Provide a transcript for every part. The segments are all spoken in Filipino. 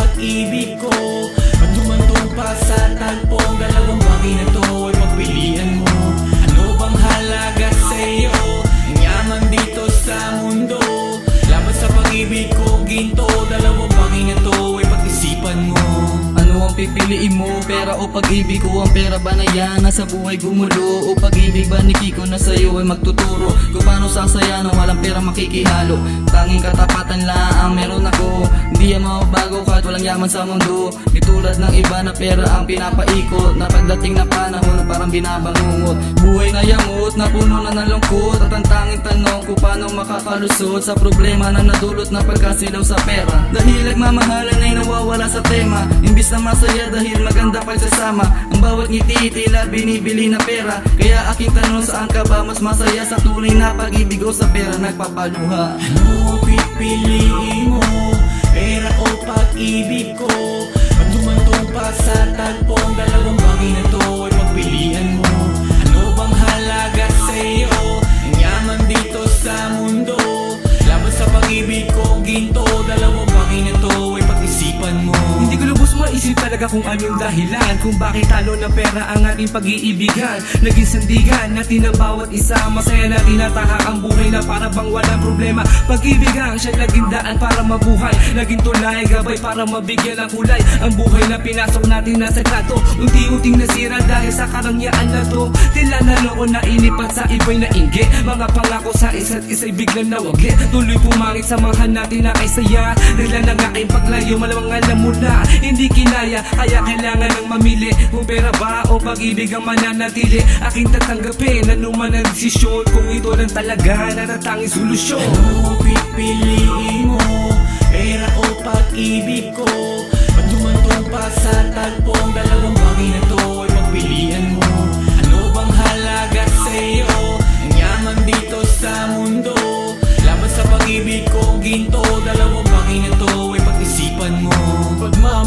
pag-ibig ko At dumantong pa sa tagpong Dalawang bagay na to ay pagpilian mo Ano bang halaga sa'yo? Ang yaman dito sa mundo Laban sa pag-ibig ko ginto Dalawang bagay na to ay pag-isipan mo Ano ang pipiliin mo? Pera o pag-ibig ko? Ang pera ba na yan? Nasa buhay gumulo O pag-ibig ba ni Kiko na sa'yo ay magtuturo? Kung paano sasaya nang walang pera makikihalo. Tanging katapatan lang ang meron ako. Hindi yan mababago kahit walang yaman sa mundo. Di tulad ng iba na pera ang pinapaikot. Na pagdating na panahon na parang binabangungot. Buhay na yamot na puno na ng lungkot. At ang tanging tanong kung paano makakalusot Sa problema na nadulot na pagkasilaw sa pera. Dahil nagmamahalan ay nawawala sa tema. Imbis na masaya dahil maganda pagsasama Ang bawat ngiti tila binibili na pera. Kaya aking tanong saan ka ba mas masaya Sa tunay na pag-ibig o sa pera nagpapaluha Ano pipiliin mo? Pera o pag-ibig ko? At dumantong pa sa tagpong talaga kung anong dahilan Kung bakit talo ng pera ang ating pag-iibigan. Naging sandigan natin ang bawat isa. Masaya na tinatahak ang buhay na para bang walang problema. Pag-ibig ang siya naging daan para mabuhay. Naging tulay, gabay para mabigyan ng kulay. Ang buhay na pinasok natin na sagrado Unti-unting nasira dahil sa karangyaan na to. Tila naloko na inipat sa iba'y naingge Mga pangako sa isa't isa'y biglang nawagli Tuloy pumangit samahan natin na kay saya Dahil na nga ay paglayo malamang alam mo na. Hindi kinaya kaya kailangan ng mamili Kung pera ba o pag-ibig ang mananatili Aking tatanggapin ano man ang desisyon Kung ito lang talaga natatanging solusyon Ano pipiliin mo? Pera o pag-ibig ko? At dumantong pa sa tagpong Dalawang bagay na to ay pagpilian mo Ano bang halaga sa'yo? Ang yaman dito sa mundo Laban sa pag-ibig ko ginto Dalawang bagay na to ay pag-isipan mo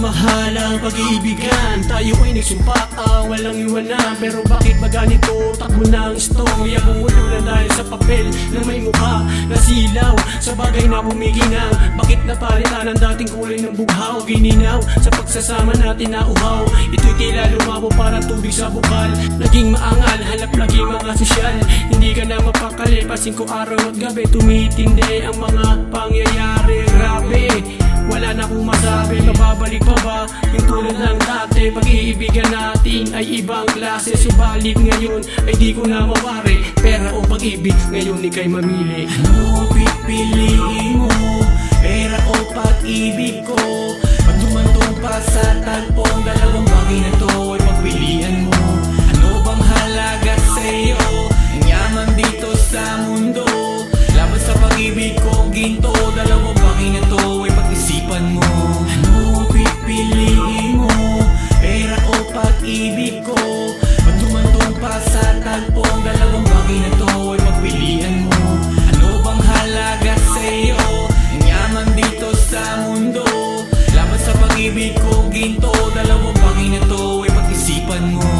Pagmamahal ang pag-iibigan. Tayo ay nagsumpa ang walang iwanan. Pero bakit ba ganito? Takbo ng istorya. Bumulo na dahil sa papel na may mukha Nasilaw sa bagay na bumiginang Bakit napalitan ang dating kulay ng bughaw? Gininaw sa pagsasama natin na uhaw. Ito'y tila lumabo para tubig sa bukal. Naging maangal, hanap lagi mga sosyal. Hindi ka na mapakali Pasingko araw at gabi. Tumitindi ang mga pangyayari. Grabe wala na akong masabi Mababalik pa ba Yung tulad ng dati Pag-iibigan natin ay ibang klase Subalit ngayon ay di ko na mawari Pera o pag-ibig Ngayon ikay mamili Ano pipiliin mo? Pera o pag-ibig ko? pag-ibig ko. Magdumantong pa sa talpong Dalawang bagay na to ay pagpilian mo. Ano bang halaga sa'yo? Ang yaman dito sa mundo. Laban sa pag-ibig ko ginto Dalawang bagay na to ay pag-isipan mo.